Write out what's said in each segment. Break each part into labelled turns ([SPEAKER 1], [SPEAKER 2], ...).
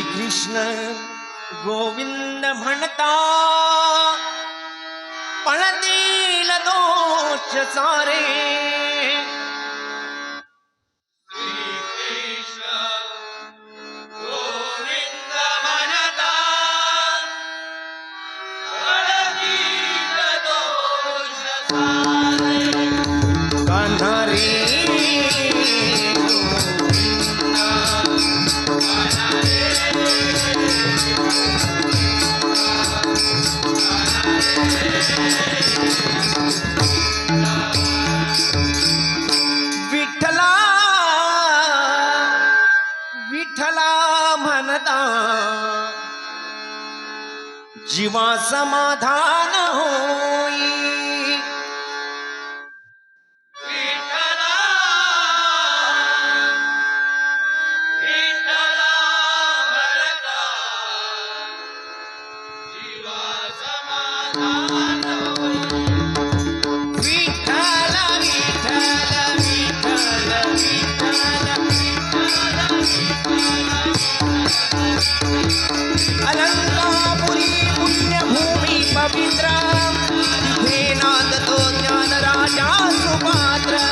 [SPEAKER 1] श्रीकृष्ण गोविंद म्हणता पळतील दोष सारे विठ्ठला विठ्ठला म्हणता जीवा समाधान होई पवित्र तिथे नांदतो ज्ञान राजा सुपात्र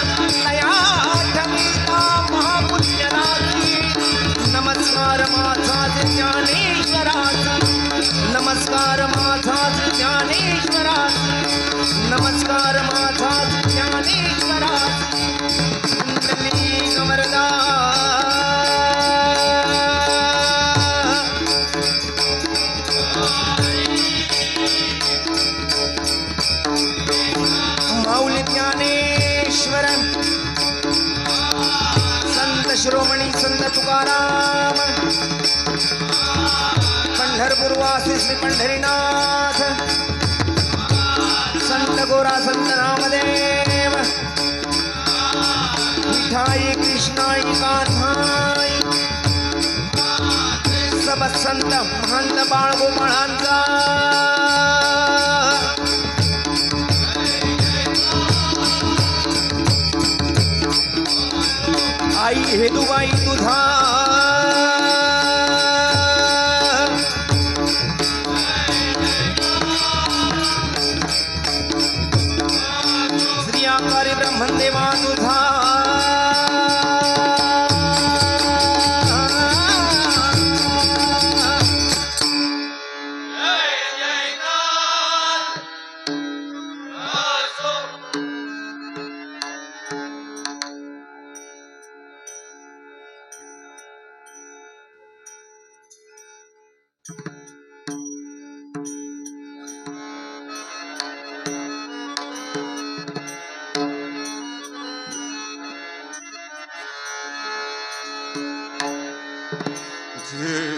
[SPEAKER 1] श्री श्री पंढरीनाथ संत गोरा संत रामदेव। मिठाई कृष्णाई कान्हाई। सब संत महंत बाळ गोपाळांचा। आई हेदुबाई तुझा। Hari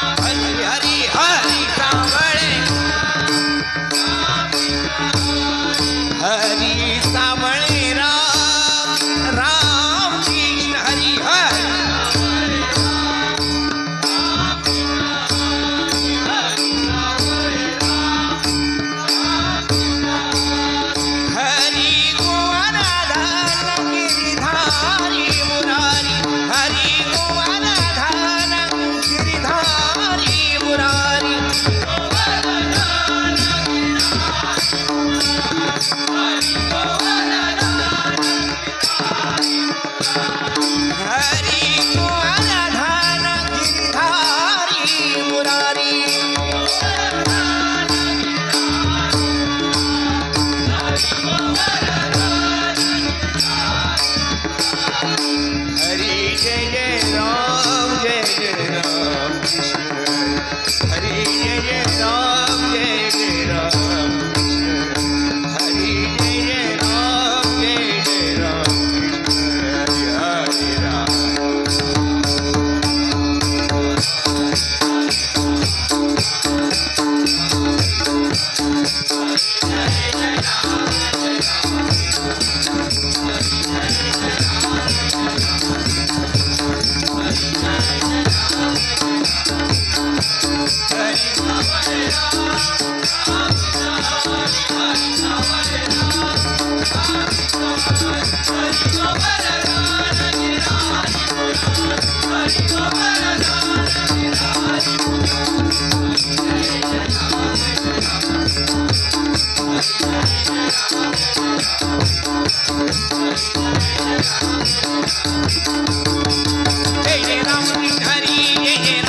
[SPEAKER 1] Hari Hari Hey, Ram Hari, Hey,